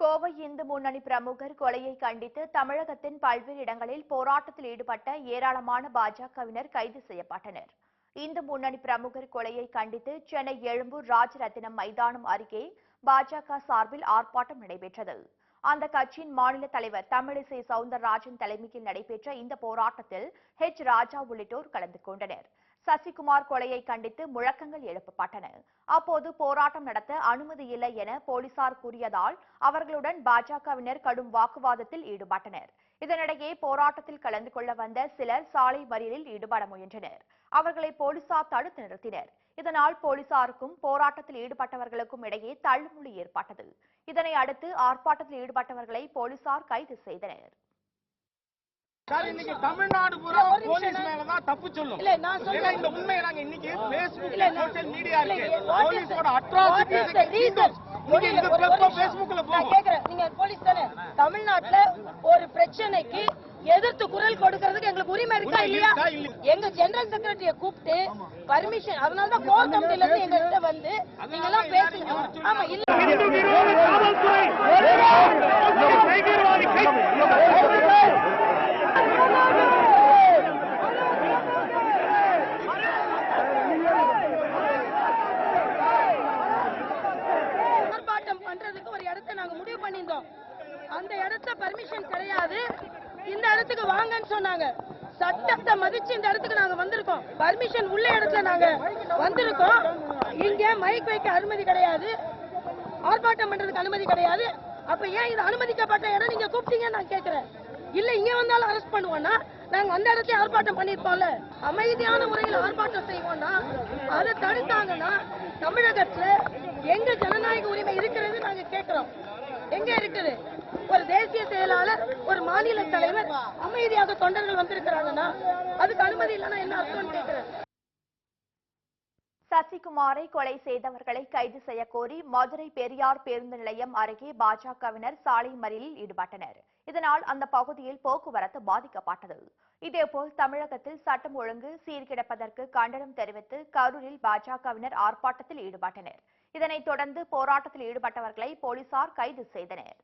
கோவை இந்து முன்னணி பிரமுகர் கொலையை கண்டித்து தமிழகத்தின் பல்வேறு இடங்களில் போராட்டத்தில் ஈடுபட்ட ஏராளமான பாஜகவினர் கைது செய்யப்பட்டனர். இந்து முன்னணி பிரமுகர் கொலையை கண்டித்து சென்னை எழும்பூர் ராஜரத்தினம் மைதானம் அருகே பாஜக சார்பில் ஆர்ப்பாட்டம் நடைபெற்றது. அந்த கட்சியின் மாநில தலைவர் தமிழிசை சவுந்தரராஜன் தலைமையில் நடைபெற்ற இந்த போராட்டத்தில் ஹெச் ராஜா உள்ளிட்டோர் கலந்து கொண்டனர். சசிகுமார் கொலையை கண்டித்து முழக்கங்கள் எழுப்பப்பட்டன. அப்போது போராட்டம் நடத்த அனுமதி இல்லை என போலீசார் கூறியதால் அவர்களுடன் பாஜகவினர் கடும் வாக்குவாதத்தில் ஈடுபட்டனர். இதனிடையே போராட்டத்தில் கலந்து கொள்ள வந்த சிலர் சாலை மறியலில் ஈடுபட முயன்றனர். அவர்களை போலீசார் தடுத்து நிறுத்தினர். இதனால் போலீசாருக்கும் போராட்டத்தில் ஈடுபட்டவர்களுக்கும் இடையே தள்ளுமுள்ளி ஏற்பட்டது. இதனை அடுத்து ஆர்ப்பாட்டத்தில் ஈடுபட்டவர்களை போலீசார் கைது செய்தனர். சார் இன்னைக்கு தமிழ்நாடு பூரா போலீஸ் மேலதான் தப்பு சொல்லும். இல்ல, நான் சொல்றேன். ஏன்னா இந்த உண்மையை நாங்க இன்னைக்கு மீடியா இருக்கு. போலீஸோட தமிழ்நாட்டுல ஒரு பிரச்சனைக்கு எதிர்த்து குரல் கொடுக்கறதுக்கு எங்களுக்கு உரிமை இருக்கா இல்லையா? எங்க ஜெனரல் செக்ரட்டரிய கூப்பிட்டு பர்மிஷன் அதனாலதான் கோர் கமிட்டில இருந்து எங்க வந்து நீங்க எல்லாம் பேசுங்க. ஆமா இல்ல இந்து விரோத காவல்துறை பயங்கரவாதி ஆர்ப்பாட்டம் பண்றதுக்கு ஒரு இடத்தை நாங்க முடிவு பண்ணியிருந்தோம் அந்த இடத்துல பர்மிஷன் கிடையாது. இந்த இடத்துக்கு வாங்கன்னு சொன்னாங்க. சட்டத்தை மதிச்சு இந்த இடத்துக்கு நாங்க வந்திருக்கோம். பர்மிஷன் உள்ள இடத்துல நாங்க வந்திருக்கோம். இங்க மைக் வைக்க அனுமதி கிடையாது. ஆர்ப்பாட்டம் பண்றதுக்கு அனுமதி கிடையாது. அப்ப ஏன் இது அனுமதிக்கப்பட்ட இடம்? நீங்க கூப்பிட்டீங்கன்னு நான் கேட்கிறேன். இல்ல இங்க வந்தாலும் அரெஸ்ட் பண்ணுவோம்னா நாங்க அந்த இடத்துல ஆர்ப்பாட்டம் பண்ணிருப்போம்ல அமைதியான முறையில் ஆர்ப்பாட்டம் செய்வோம்னா அதை தடுத்தாங்கன்னா தமிழகத்துல எங்க ஜனநாயக உரிமை இருக்கிறது? நாங்க எங்க இருக்குது? ஒரு தேசிய செயலாளர் ஒரு மாநில தலைவர் அமைதியாக தொண்டர்கள் வந்திருக்கிறாங்கன்னா அதுக்கு அனுமதி இல்லைன்னா என்ன அர்த்தம் கேட்கிறேன். சசிகுமாரை கொலை செய்தவர்களை கைது செய்ய கோரி மதுரை பெரியார் பேருந்து நிலையம் அருகே பாஜகவினர் சாலை மறியலில் ஈடுபட்டனர். இதனால் அந்த பகுதியில் போக்குவரத்து பாதிக்கப்பட்டது. இதேபோல் தமிழகத்தில் சட்டம் ஒழுங்கு சீர்கிடப்பதற்கு கண்டனம் தெரிவித்து கரூரில் பாஜகவினர் ஆர்ப்பாட்டத்தில் ஈடுபட்டனர். இதனைத் தொடர்ந்து போராட்டத்தில் ஈடுபட்டவர்களை போலீசார் கைது செய்தனர்.